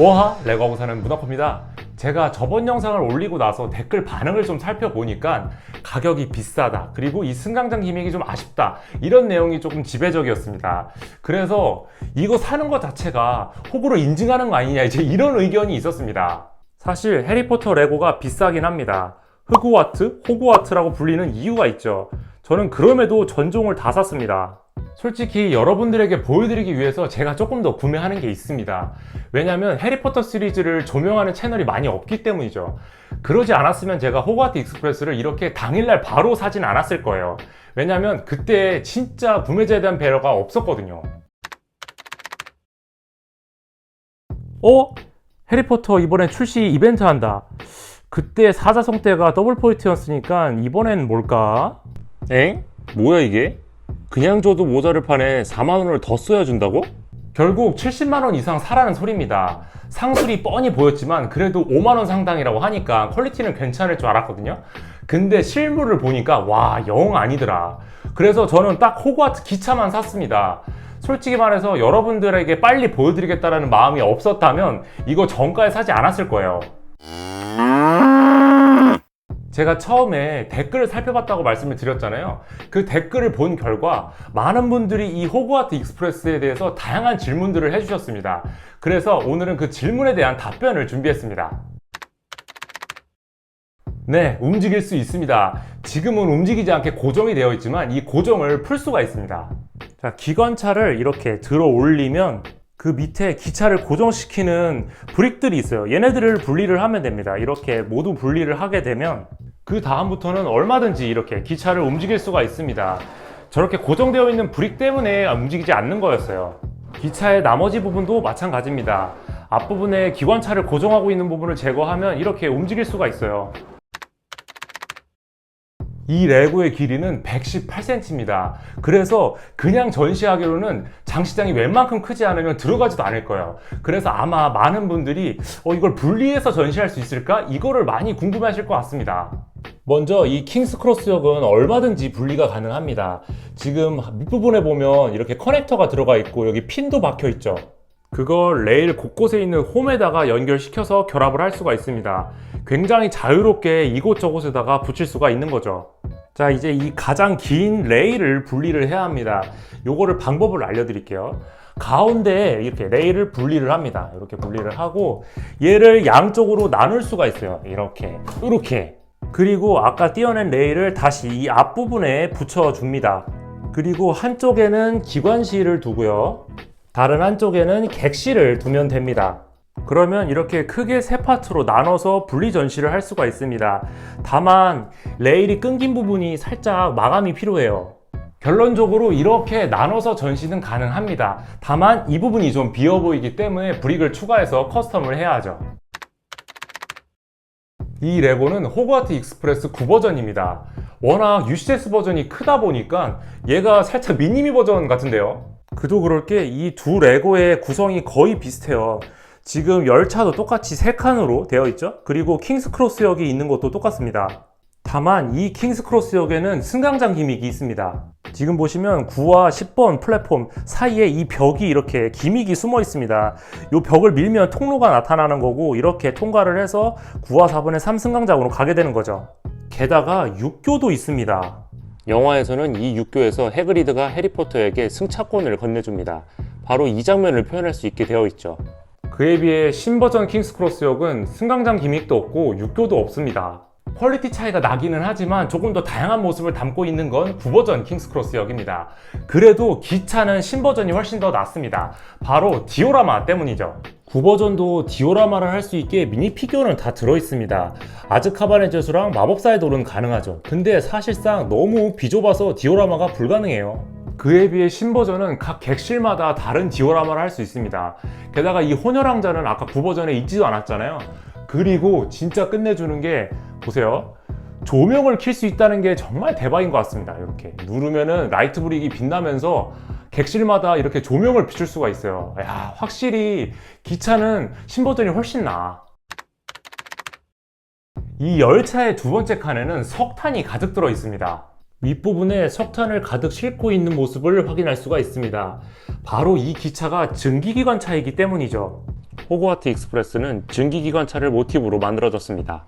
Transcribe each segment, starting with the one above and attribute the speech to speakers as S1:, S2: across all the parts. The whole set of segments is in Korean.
S1: 뭐하? 레고 하고 사는 문어커입니다. 제가 저번 영상을 올리고 나서 댓글 반응을 좀 살펴보니까 가격이 비싸다. 그리고 이 승강장 기믹이 좀 아쉽다. 이런 내용이 조금 지배적이었습니다. 그래서 이거 사는 것 자체가 호구로 인증하는 거 아니냐. 이제 이런 의견이 있었습니다. 사실 해리포터 레고가 비싸긴 합니다. 흑우와트, 호구와트라고 불리는 이유가 있죠. 저는 그럼에도 전종을 다 샀습니다. 솔직히 여러분들에게 보여드리기 위해서 제가 조금 더 구매하는 게 있습니다. 왜냐면 해리포터 시리즈를 조명하는 채널이 많이 없기 때문이죠. 그러지 않았으면 제가 호그와트 익스프레스를 이렇게 당일날 바로 사진 않았을 거예요. 왜냐면 그때 진짜 구매자에 대한 배려가 없었거든요. 어? 해리포터 이번에 출시 이벤트 한다. 그때 사자성 때가 더블 포인트였으니까 이번엔 뭘까? 엥? 뭐야 이게? 그냥 줘도 모자를 파네 4만원을 더 써야 준다고? 결국 70만원 이상 사라는 소리입니다. 상술이 뻔히 보였지만 그래도 5만원 상당이라고 하니까 퀄리티는 괜찮을 줄 알았거든요. 근데 실물을 보니까 와, 영 아니더라. 그래서 저는 딱 호그와트 기차만 샀습니다. 솔직히 말해서 여러분들에게 빨리 보여드리겠다는 마음이 없었다면 이거 정가에 사지 않았을 거예요. 제가 처음에 댓글을 살펴봤다고 말씀을 드렸잖아요. 그 댓글을 본 결과 많은 분들이 이 호그와트 익스프레스에 대해서 다양한 질문들을 해주셨습니다. 그래서 오늘은 그 질문에 대한 답변을 준비했습니다. 네, 움직일 수 있습니다. 지금은 움직이지 않게 고정이 되어 있지만 이 고정을 풀 수가 있습니다. 자, 기관차를 이렇게 들어 올리면 그 밑에 기차를 고정시키는 브릭들이 있어요. 얘네들을 분리를 하면 됩니다. 이렇게 모두 분리를 하게 되면 그 다음부터는 얼마든지 이렇게 기차를 움직일 수가 있습니다. 저렇게 고정되어 있는 브릭 때문에 움직이지 않는 거였어요. 기차의 나머지 부분도 마찬가지입니다. 앞부분에 기관차를 고정하고 있는 부분을 제거하면 이렇게 움직일 수가 있어요. 이 레고의 길이는 118cm입니다. 그래서 그냥 전시하기로는 장시장이 웬만큼 크지 않으면 들어가지도 않을 거예요. 그래서 아마 많은 분들이 어, 이걸 분리해서 전시할 수 있을까? 이거를 많이 궁금해 하실 것 같습니다. 먼저 이 킹스크로스역은 얼마든지 분리가 가능합니다. 지금 밑부분에 보면 이렇게 커넥터가 들어가 있고 여기 핀도 박혀 있죠. 그걸 레일 곳곳에 있는 홈에다가 연결시켜서 결합을 할 수가 있습니다. 굉장히 자유롭게 이곳저곳에다가 붙일 수가 있는 거죠. 자, 이제 이 가장 긴 레일을 분리를 해야 합니다. 요거를 방법을 알려드릴게요. 가운데에 이렇게 레일을 분리를 합니다. 이렇게 분리를 하고 얘를 양쪽으로 나눌 수가 있어요. 이렇게, 이렇게. 그리고 아까 띄어낸 레일을 다시 이 앞부분에 붙여줍니다. 그리고 한쪽에는 기관실을 두고요. 다른 한쪽에는 객실을 두면 됩니다. 그러면 이렇게 크게 세 파트로 나눠서 분리 전시를 할 수가 있습니다. 다만 레일이 끊긴 부분이 살짝 마감이 필요해요. 결론적으로 이렇게 나눠서 전시는 가능합니다. 다만 이 부분이 좀 비어 보이기 때문에 브릭을 추가해서 커스텀을 해야 하죠. 이 레고는 호그와트 익스프레스 9버전입니다. 워낙 UCS 버전이 크다 보니까 얘가 살짝 미니미 버전 같은데요. 그도 그럴 게 이 두 레고의 구성이 거의 비슷해요. 지금 열차도 똑같이 세 칸으로 되어 있죠. 그리고 킹스크로스역이 있는 것도 똑같습니다. 다만 이 킹스크로스역에는 승강장 기믹이 있습니다. 지금 보시면 9와 10번 플랫폼 사이에 이 벽이 이렇게 기믹이 숨어 있습니다. 이 벽을 밀면 통로가 나타나는 거고 이렇게 통과를 해서 9와 4번의 3승강장으로 가게 되는 거죠. 게다가 육교도 있습니다. 영화에서는 이 육교에서 해그리드가 해리포터에게 승차권을 건네줍니다. 바로 이 장면을 표현할 수 있게 되어 있죠. 그에 비해 신버전 킹스크로스 역은 승강장 기믹도 없고 육교도 없습니다. 퀄리티 차이가 나기는 하지만 조금 더 다양한 모습을 담고 있는 건 9버전 킹스크로스역입니다. 그래도 기차는 신버전이 훨씬 더 낫습니다. 바로 디오라마 때문이죠. 9버전도 디오라마를 할 수 있게 미니 피규어는 다 들어있습니다. 아즈카반의 제수랑 마법사의 돌은 가능하죠. 근데 사실상 너무 비좁아서 디오라마가 불가능해요. 그에 비해 신버전은 각 객실마다 다른 디오라마를 할 수 있습니다. 게다가 이 혼혈왕자는 아까 9버전에 있지도 않았잖아요. 그리고 진짜 끝내주는 게 보세요. 조명을 킬 수 있다는 게 정말 대박인 것 같습니다. 이렇게 누르면은 라이트 브릭이 빛나면서 객실마다 이렇게 조명을 비출 수가 있어요. 야, 확실히 기차는 신버전이 훨씬 나아. 이 열차의 두 번째 칸에는 석탄이 가득 들어 있습니다. 윗부분에 석탄을 가득 싣고 있는 모습을 확인할 수가 있습니다. 바로 이 기차가 증기기관차이기 때문이죠. 호그와트 익스프레스는 증기기관차를 모티브로 만들어졌습니다.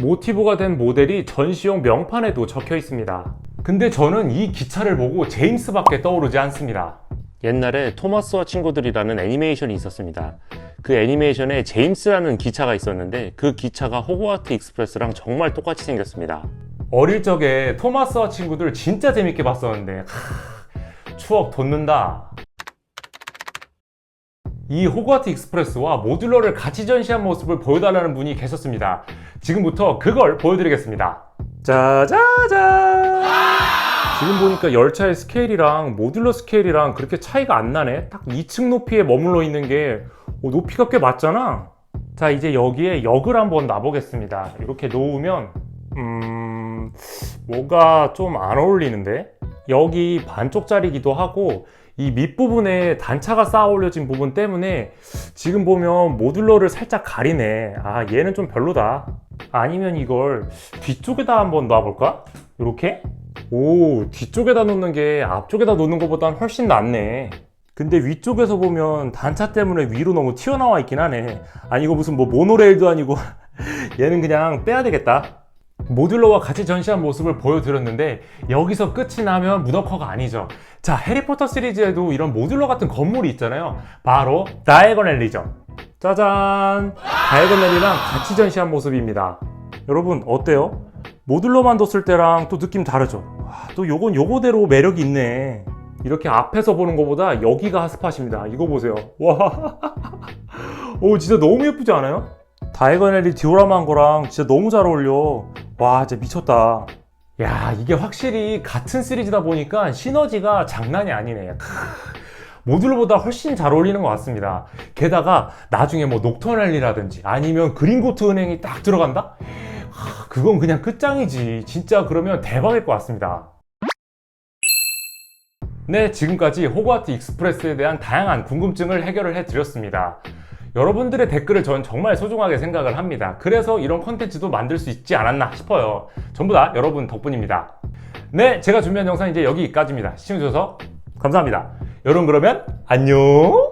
S1: 모티브가 된 모델이 전시용 명판에도 적혀 있습니다. 근데 저는 이 기차를 보고 제임스밖에 떠오르지 않습니다. 옛날에 토마스와 친구들이라는 애니메이션이 있었습니다. 그 애니메이션에 제임스라는 기차가 있었는데 그 기차가 호그와트 익스프레스랑 정말 똑같이 생겼습니다. 어릴 적에 토마스와 친구들 진짜 재밌게 봤었는데 하, 추억 돋는다. 이 호그와트 익스프레스와 모듈러를 같이 전시한 모습을 보여달라는 분이 계셨습니다. 지금부터 그걸 보여드리겠습니다. 짜자잔! 지금 보니까 열차의 스케일이랑 모듈러 스케일이랑 그렇게 차이가 안 나네. 딱 2층 높이에 머물러 있는 게 어, 높이가 꽤 맞잖아. 자, 이제 여기에 역을 한번 놔보겠습니다. 이렇게 놓으면, 음, 뭐가 좀 안 어울리는데? 여기 반쪽짜리기도 하고, 이 밑부분에 단차가 쌓아 올려진 부분 때문에 지금 보면 모듈러를 살짝 가리네. 아, 얘는 좀 별로다. 아니면 이걸 뒤쪽에다 한번 놔볼까? 이렇게? 오, 뒤쪽에다 놓는 게 앞쪽에다 놓는 것보단 훨씬 낫네. 근데 위쪽에서 보면 단차 때문에 위로 너무 튀어나와 있긴 하네. 아니, 이거 무슨 뭐 모노레일도 아니고 얘는 그냥 빼야 되겠다. 모듈러와 같이 전시한 모습을 보여드렸는데 여기서 끝이 나면 문어커가 아니죠. 자, 해리포터 시리즈에도 이런 모듈러 같은 건물이 있잖아요. 바로 다이거넬리죠. 짜잔! 다이거넬이랑 같이 전시한 모습입니다. 여러분 어때요? 모듈러만 뒀을 때랑 또 느낌 다르죠? 와, 또 요건 요거대로 매력이 있네. 이렇게 앞에서 보는 것보다 여기가 핫스팟입니다. 이거 보세요. 와. 오, 진짜 너무 예쁘지 않아요? 다이거넬리 디오라마한 거랑 진짜 너무 잘 어울려. 와, 진짜 미쳤다. 야, 이게 확실히 같은 시리즈다 보니까 시너지가 장난이 아니네. 크, 모듈러보다 훨씬 잘 어울리는 것 같습니다. 게다가 나중에 뭐 녹터넬리라든지 아니면 그린고트 은행이 딱 들어간다? 하, 그건 그냥 끝장이지. 진짜 그러면 대박일 것 같습니다. 네, 지금까지 호그와트 익스프레스에 대한 다양한 궁금증을 해결을 해드렸습니다. 여러분들의 댓글을 전 정말 소중하게 생각을 합니다. 그래서 이런 컨텐츠도 만들 수 있지 않았나 싶어요. 전부 다 여러분 덕분입니다. 네, 제가 준비한 영상 이제 여기까지입니다. 시청해주셔서 감사합니다. 여러분 그러면 안녕!